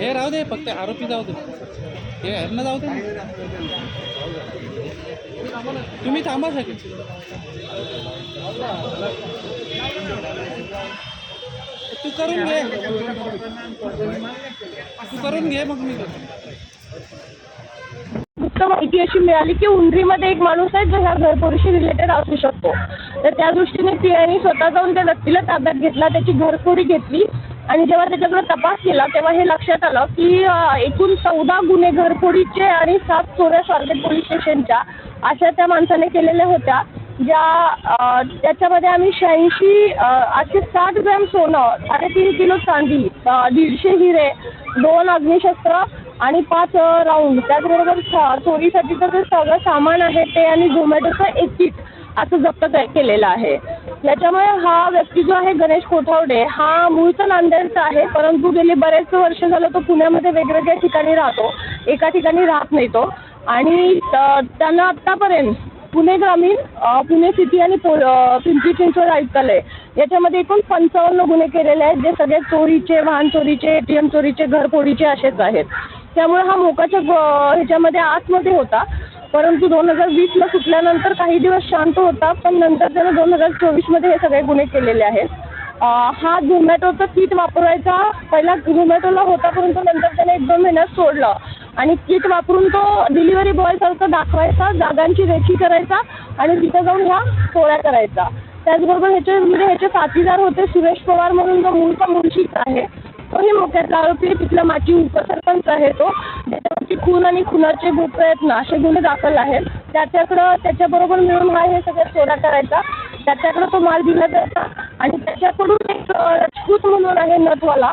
हे राहू दे फक्त आरोपी जाऊ दे. हे ह्यांना जाऊ दे तुम्ही थांबा सगळे. तू करून घे. तू करून घे मग मी करतो. गुप्त माहिती अशी मिळाली की उंडरीमध्ये एक माणूस आहे जो ह्या घरपोरीशी रिलेटेड असू शकतो. तर त्या दृष्टीने पीआयने स्वतः जाऊन त्या व्यक्तीला ताब्यात घेतला त्याची घरफोडी घेतली. आणि जेव्हा त्याच्याकडे तपास केला तेव्हा हे लक्षात आलं की एकूण चौदा गुन्हे घरफोडीचे आणि सात चोऱ्या स्वारगेट पोलीस स्टेशनच्या अशा त्या माणसाने केलेल्या होत्या ज्या त्याच्यामध्ये आम्ही शहाऐंशी आठशे साठ ग्रॅम सोनं साडेतीन किलो चांदी दीडशे हिरे दोन अग्निशस्त्र आणि पाच राऊंड त्याचबरोबर चोरीसाठीचं जे सगळं सामान आहे ते आणि झोमॅटोचं एक किट असं जप्त केलेलं आहे. याच्यामुळे हा व्यक्ती जो आहे गणेश कोठावडे हा मूळचा नांदेडचा आहे परंतु गेली बरेच वर्ष झालं तो पुण्यामध्ये वेगवेगळ्या ठिकाणी राहतो. एका ठिकाणी राहत नाही तो. आणि त्यांना आतापर्यंत आत्तापर्यंत पुणे ग्रामीण पुणे सिटी आणि पो पिंपरी चिंचवड आयुक्तालय याच्यामध्ये एकूण पंचावन्न गुन्हे केलेले आहेत जे सगळे चोरीचे वाहन चोरीचे ए टी एम चोरीचे घरफोडीचे असेच आहेत. त्यामुळे हा मोकाच्या ह्याच्यामध्ये आतमध्ये होता. परंतु दोन हजार वीसला सुटल्यानंतर काही दिवस शांत होता पण नंतर त्यानं दोन हजार चोवीसमध्ये हे सगळे गुन्हे केलेले आहेत. हा झोमॅटोचा किट वापरायचा पहिला झोमॅटोला होता परंतु नंतर त्याने एक दोन महिन्यात सोडलं. आणि किट वापरून तो डिलिव्हरी बॉयसारखं दाखवायचा जागांची रेखी करायचा आणि तिथं जाऊन ह्या चोऱ्या करायचा. त्याचबरोबर ह्याचे म्हणजे ह्याचे साथीदार होते सुरेश पवार म्हणून जो मूळचा मुळशीच आहे तोही मोक्यात आरोपी तिथला माजी उपसरपंच आहे तो. त्याच्यावरती खून आणि खुनाचे भूप्रयत्न असे गुन्हे दाखल आहेत. त्याच्याकडं त्याच्याबरोबर मिळून हा हे सगळ्या चोऱ्या करायचा. त्याच्याकडं तो माल दिला जायचा. आणि त्याच्याकडून एक राजपूत म्हणून आहे नथवाला.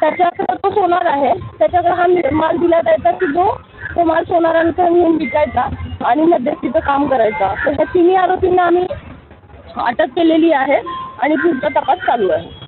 त्याच्याकडं तो सोनार आहे. त्याच्याकडं हा माल दिला जायचा की जो तो माल सोनारांचा नेऊन विकायचा आणि मध्यस्थीचं काम करायचा. तर ह्या तिन्ही आरोपींना आम्ही अटक केलेली आहे आणि पुढचा तपास चालू आहे.